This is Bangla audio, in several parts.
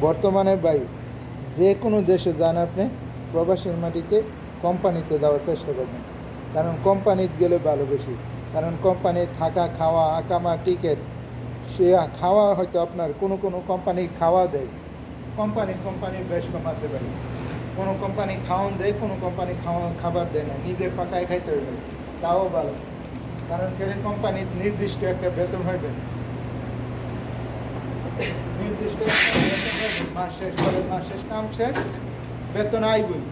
বর্তমানে ভাই, যে কোনো দেশে যান আপনি, প্রবাসের মাটিতে কোম্পানিতে দেওয়ার চেষ্টা করবেন। কারণ কোম্পানিতে গেলে ভালো বেশি। কারণ কোম্পানি থাকা, খাওয়া আকামা টিকিট সে খাওয়া হয়তো আপনার কোনো কোনো কোম্পানি খাওয়া দেয়। কোম্পানি কোম্পানি বেশ কম আছে ভাই। কোনো কোম্পানি খাওয়ান দেয়, কোনো কোম্পানি খাওয়া, খাবার দেয় না। নিজের পাকায় খাইতে হবে তাও ভালো। কারণ কেন কোম্পানির নির্দিষ্ট একটা বেতন হইবে। নির্দিষ্ট হইবে। মাস শেষ করে, মাস শেষ কাম বেতন আইবই।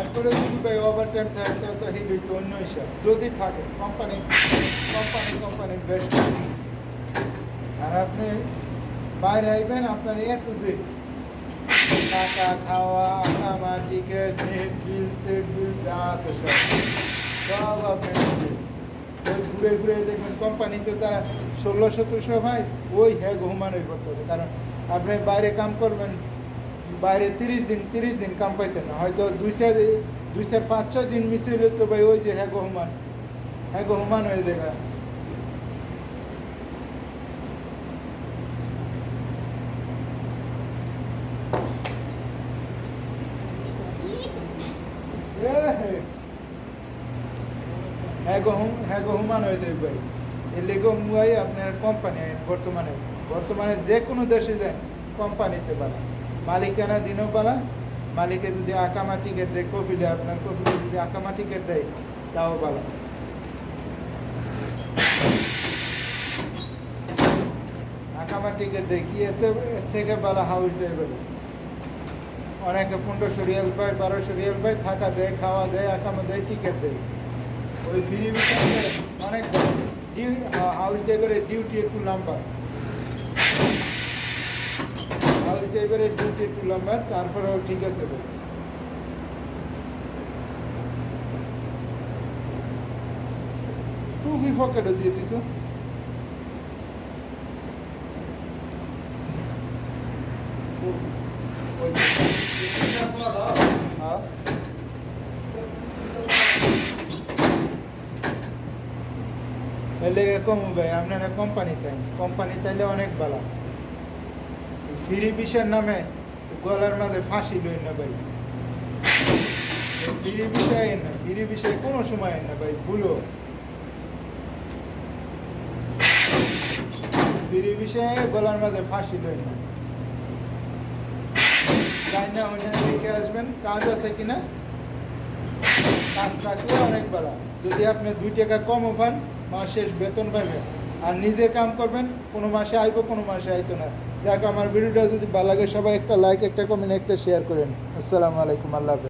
এরপরে যদি ভাই ওভার টাইম থাকে তো হিল হয়েছে অন্য হিসাব। যদি থাকে কোম্পানি কোম্পানি কোম্পানি বেস্ট আর আপনি বাইরে আইবেন, আপনার এ টু জেড টাকা, খাওয়া খাওয়া ticket net, bill, set, bill, যা আছে সব। সব আপনি। ওই ঘুরে ঘুরে দেখবেন কোম্পানিতে তারা ষোলো সতেরোশো হয়, ওই হ্যাঁ ঘুমানোই করতে হবে। কারণ আপনি বাইরে কাম করবেন, বাইরে তিরিশ দিন তিরিশ দিন কাম পাইতেন না। হয়তো দুই চার দুই চার, পাঁচ, ছয় দিন মিস হইলে তো ভাই ওই যে হ্যাঁ গহমান হ্যাঁ গহমান হয়ে দেখা হ্যাঁ গহম হ্যাঁ গহমান হয়ে যাবে ভাই। এর লেগে আপনার কোম্পানি, বর্তমানে। বর্তমানে যে কোনো দেশে যান কোম্পানিতে বালা মালিকানা দিনও বালা মালিকে যদি আকামা টিকিট দেয়, কপিলে আপনার কপিলে যদি আকামা টিকিট দেয়, তাও বালা আকামা টিকিট দেয় কি? এতে, এর থেকে বালা হাউস বলে অনেকে পনেরোশো রিয়াল পায়, বারোশো রিয়াল পায়, থাকা দেয়, খাওয়া দেয়, আকামা দেয় টিকিট দেয়। ওই ফ্রি অনেক ডিউ হাউস ড্রাইভারের ডিউটি একটু লম্বা। হাউস ড্রাইভারের ডিউটি একটু লম্বা, তারপরেও ঠিক আছে ভাই টুপি পকেটও দিয়েছিস ওই হ্যাঁ এর লেগে কম ভাই আপনারা কোম্পানি চাই কোম্পানি চাইলে অনেক ভালো। ফ্রি বিষের নামে গলার মাঝে ফাঁসি লই না ভাই। ফ্রি বিষয় না ফ্রি বিষয় কোনো সময় না ভাই ভুলো ফ্রি বিষয়ে গলার মাঝে ফাঁসি লই না। যাই না দেখে আসবেন, কাজ আছে কিনা? কাজ থাকলে অনেক ভালো। যদি আপনি দুই টাকা কমও পান মাস বেতন পাবেন আর নিজে কাম করবেন, কোনো মাসে আইব, কোনো মাসে আইতো না। দেখ, আমার ভিডিওটা যদি ভালো লাগে, সবাই একটা লাইক একটা কমেন্ট একটা শেয়ার করেন। আসসালামু আলাইকুম, আল্লাহ।